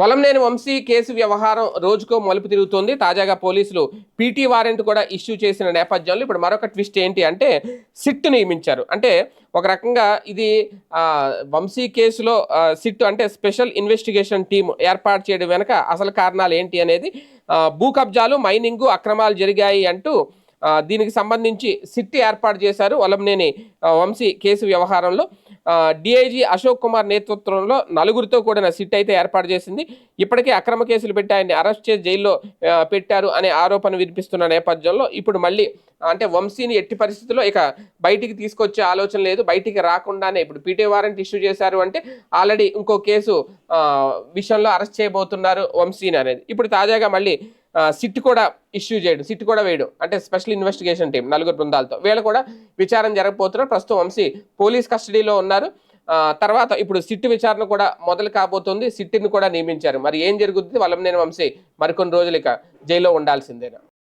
Vallabhaneni Vamsi case వ్యవహారం రోజుకో మలుపు తిరుగుతోంది. తాజాగా పోలీసులు పీటీ వారెంట్ కూడా ఇష్యూ చేసిన నేపథ్యంలో ఇప్పుడు మరొక ట్విస్ట్ ఏంటి అంటే సిట్ నియమించారు. అంటే ఒక రకంగా ఇది వంశీ కేసులో సిట్ అంటే స్పెషల్ ఇన్వెస్టిగేషన్ టీం ఏర్పాటు చేయడం వెనక అసలు కారణాలు ఏంటి అనేది భూ కబ్జాలు మైనింగ్ అక్రమాలు జరిగాయి అంటూ దీనికి సంబంధించి సిట్ ఏర్పాటు చేశారు వలంనేని వంశీ కేసు వ్యవహారంలో. డిఐజీ అశోక్ కుమార్ నేతృత్వంలో నలుగురితో కూడిన సిట్ అయితే ఏర్పాటు చేసింది. ఇప్పటికే అక్రమ కేసులు పెట్టి ఆయన్ని అరెస్ట్ చేసి జైల్లో పెట్టారు అనే ఆరోపణ వినిపిస్తున్న నేపథ్యంలో ఇప్పుడు మళ్ళీ అంటే వంశీని ఎట్టి పరిస్థితుల్లో ఇక బయటికి తీసుకొచ్చే ఆలోచన లేదు. బయటికి రాకుండానే ఇప్పుడు పీటీ వారెంట్ ఇష్యూ చేశారు అంటే ఆల్రెడీ ఇంకో కేసు విషయంలో అరెస్ట్ చేయబోతున్నారు వంశీని అనేది. ఇప్పుడు తాజాగా మళ్ళీ సిట్ కూడా ఇష్యూ చేయడం సిట్ కూడా వేయడం. అంటే స్పెషల్ ఇన్వెస్టిగేషన్ టీం నలుగురు బృందాలతో. వీళ్ళు కూడా విచారణ జరగబోతున్నారు. ప్రస్తుతం వంశీ పోలీస్ కస్టడీలో ఉన్నారు. తర్వాత ఇప్పుడు సిట్ విచారణ కూడా మొదలు కాబోతుంది. సిట్టిని కూడా నియమించారు. మరి ఏం జరుగుతుంది వల్లంనేని వంశీ మరికొన్ని రోజులు ఇక జైల్లో ఉండాల్సిందేనా?